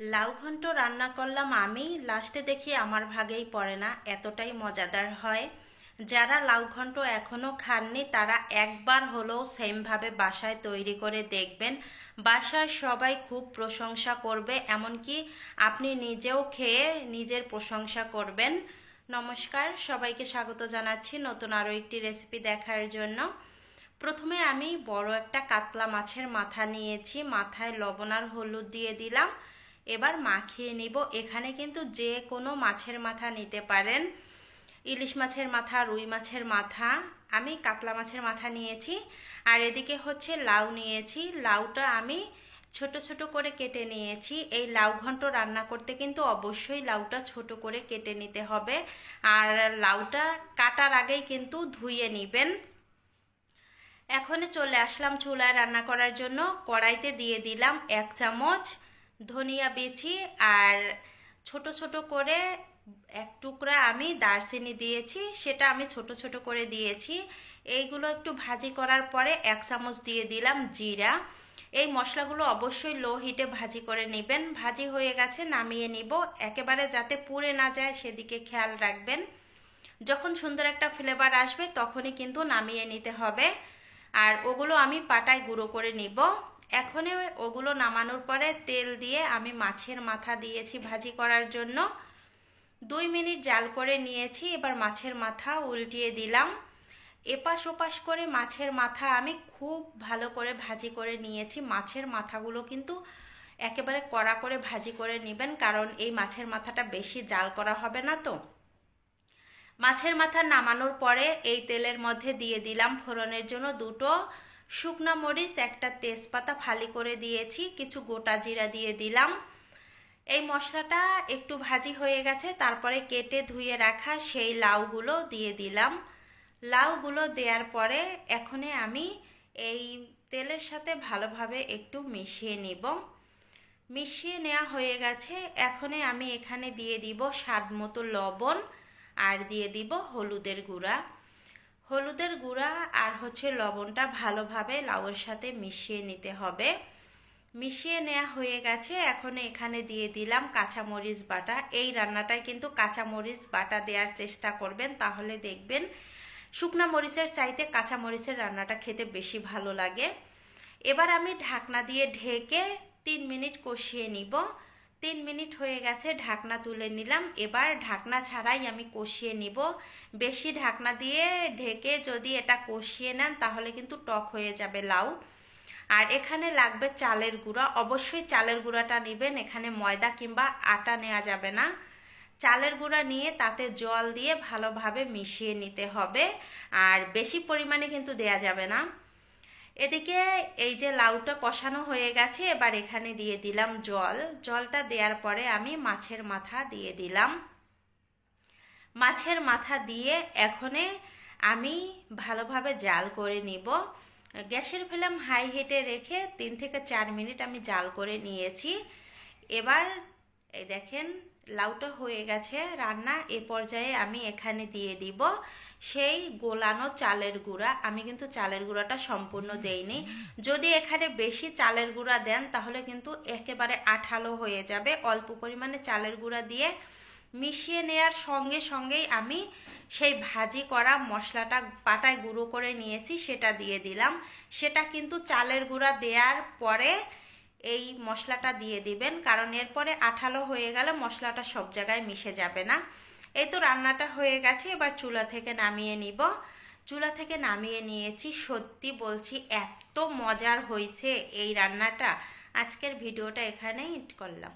লাউ ঘন্ট রান্না করলাম আমি, লাস্টে দেখি আমার ভাগেই পড়ে না, এতটাই মজাদার হয়। যারা লাউ ঘন্ট এখনও খাননি, তারা একবার হলেও সেমভাবে বাসায় তৈরি করে দেখবেন। বাসায় সবাই খুব প্রশংসা করবে, এমনকি আপনি নিজেও খেয়ে নিজের প্রশংসা করবেন। নমস্কার, সবাইকে স্বাগত জানাচ্ছি নতুন আরও একটি রেসিপি দেখার জন্য। প্রথমে আমি বড় একটা কাতলা মাছের মাথা নিয়েছি, মাথায় লবণ আর হলুদ দিয়ে দিলাম। এবার মাখিয়ে নিব। এখানে কিন্তু যে কোনো মাছের মাথা নিতে পারেন। ইলিশ মাছের মাথা, রুই মাছের মাথা, আমি কাতলা মাছের মাথা নিয়েছি। আর এদিকে হচ্ছে লাউ নিয়েছি। লাউটা আমি ছোট ছোট করে কেটে নিয়েছি। এই লাউ ঘন্ট রান্না করতে কিন্তু অবশ্যই লাউটা ছোট করে কেটে নিতে হবে। আর লাউটা কাটার আগেই কিন্তু ধুয়ে নেবেন। এখন চলে আসলাম চুলায় রান্না করার জন্য। কড়াইতে দিয়ে দিলাম এক চামচ ধনিয়া বিচি আর ছোট ছোট করে এক টুকরা আমি দারচিনি দিয়েছি, সেটা আমি ছোট ছোট করে দিয়েছি। এইগুলো একটু ভাজি করার পরে এক চামচ দিয়ে দিলাম জিরা। এই মশলাগুলো অবশ্যই লো হিটে ভাজি করে নেবেন। ভাজি হয়ে গেছে, নামিয়ে নিব। একেবারে যাতে পুড়ে না যায়, সেদিকে খেয়াল রাখবেন। যখন সুন্দর একটা ফ্লেভার আসবে, তখনই কিন্তু নামিয়ে নিতে হবে। আর ওগুলো আমি পাটায় গুঁড়ো করে নিব। এখন ওগুলো নামানোর পরে তেল দিয়ে আমি মাছের মাথা দিয়েছি ভাজি করার জন্য। দুই মিনিট জাল করে নিয়েছি, এবার মাছের মাথা উল্টিয়ে দিলাম। এপাশ ওপাশ করে মাছের মাথা আমি খুব ভালো করে ভাজি করে নিয়েছি। মাছের মাথাগুলো কিন্তু একেবারে কড়া করে ভাজি করে নেবেন, কারণ এই মাছের মাথাটা বেশি জাল করা হবে না তো। মাছের মাথা নামানোর পরে এই তেলের মধ্যে দিয়ে দিলাম ফোড়নের জন্য দুটো শুকনো মরিচ, একটা তেজপাতা ফালি করে দিয়েছি, কিছু গোটা জিরা দিয়ে দিলাম। এই মশলাটা একটু ভাজি হয়ে গেছে, তারপরে কেটে ধুয়ে রাখা সেই লাউগুলো দিয়ে দিলাম। লাউগুলো দেওয়ার পরে এখনে আমি এই তেলের সাথে ভালোভাবে একটু মিশিয়ে নিব। মিশিয়ে নেওয়া হয়ে গেছে এখনে আমি এখানে দিয়ে দিব স্বাদ মতো লবণ, আর দিয়ে দিব হলুদের গুঁড়া। হলুদের গুঁড়া আর হচ্ছে লবণটা ভালোভাবে লাউয়ের সাথে মিশিয়ে নিতে হবে। মিশিয়ে নেওয়া হয়ে গেছে। এখন এখানে দিয়ে দিলাম কাঁচামরিচ বাটা। এই রান্নাটায় কিন্তু কাঁচামরিচ বাটা দেওয়ার চেষ্টা করবেন, তাহলে দেখবেন শুকনা মরিচের চাইতে কাঁচামরিচের রান্নাটা খেতে বেশি ভালো লাগে। এবার আমি ঢাকনা দিয়ে ঢেকে তিন মিনিট কষিয়ে নিব। তিন মিনিট হয়ে গেছে, ঢাকনা তুলে নিলাম। এবার ঢাকনা ছাড়াই আমি কষিয়ে নিব। বেশি ঢাকনা দিয়ে ঢেকে যদি এটা কষিয়ে নেন, তাহলে কিন্তু টক হয়ে যাবে লাউ। আর এখানে লাগবে চালের গুঁড়া। অবশ্যই চালের গুঁড়াটা নেবেন। এখানে ময়দা কিংবা আটা নেওয়া যাবে না। চালের গুঁড়া নিয়ে তাতে জল দিয়ে ভালোভাবে মিশিয়ে নিতে হবে। আর বেশি পরিমাণে কিন্তু দেয়া যাবে না। এদিকে এই যে লাউটা কষানো হয়ে গেছে, এবার এখানে দিয়ে দিলাম জল। জলটা দেওয়ার পরে আমি মাছের মাথা দিয়ে দিলাম। মাছের মাথা দিয়ে এখনে আমি ভালোভাবে জাল করে নিব। গ্যাসের ফ্লেম হাই হিটে রেখে তিন থেকে চার মিনিট আমি জাল করে নিয়েছি। এবার এই দেখেন লাউটা হয়ে গেছে রান্না, এ পর্যায়ে আমি এখানে দিয়ে দিব সেই গোলানো চালের গুঁড়া। আমি কিন্তু চালের গুঁড়াটা সম্পূর্ণ দেইনি। যদি এখানে বেশি চালের গুঁড়া দেন, তাহলে কিন্তু একেবারে আঠালো হয়ে যাবে। অল্প পরিমাণে চালের গুঁড়া দিয়ে মিশিয়ে নেয়ার সঙ্গে সঙ্গেই আমি সেই ভাজি করা মশলাটা পাটায় গুঁড়ো করে নিয়েছি, সেটা দিয়ে দিলাম। সেটা কিন্তু চালের গুঁড়া দেওয়ার পরে এই মশলাটা দিয়ে দিবেন, কারণ এরপরে আঠালো হয়ে গেলে মশলাটা সব জায়গায় মিশে যাবে না। এই তো রান্নাটা হয়ে গেছে, এবার চুলা থেকে নামিয়ে নিব। চুলা থেকে নামিয়ে নিয়েছি, সত্যি বলছি, এত মজার হয়েছে এই রান্নাটা। আজকের ভিডিওটা এখানেই করলাম।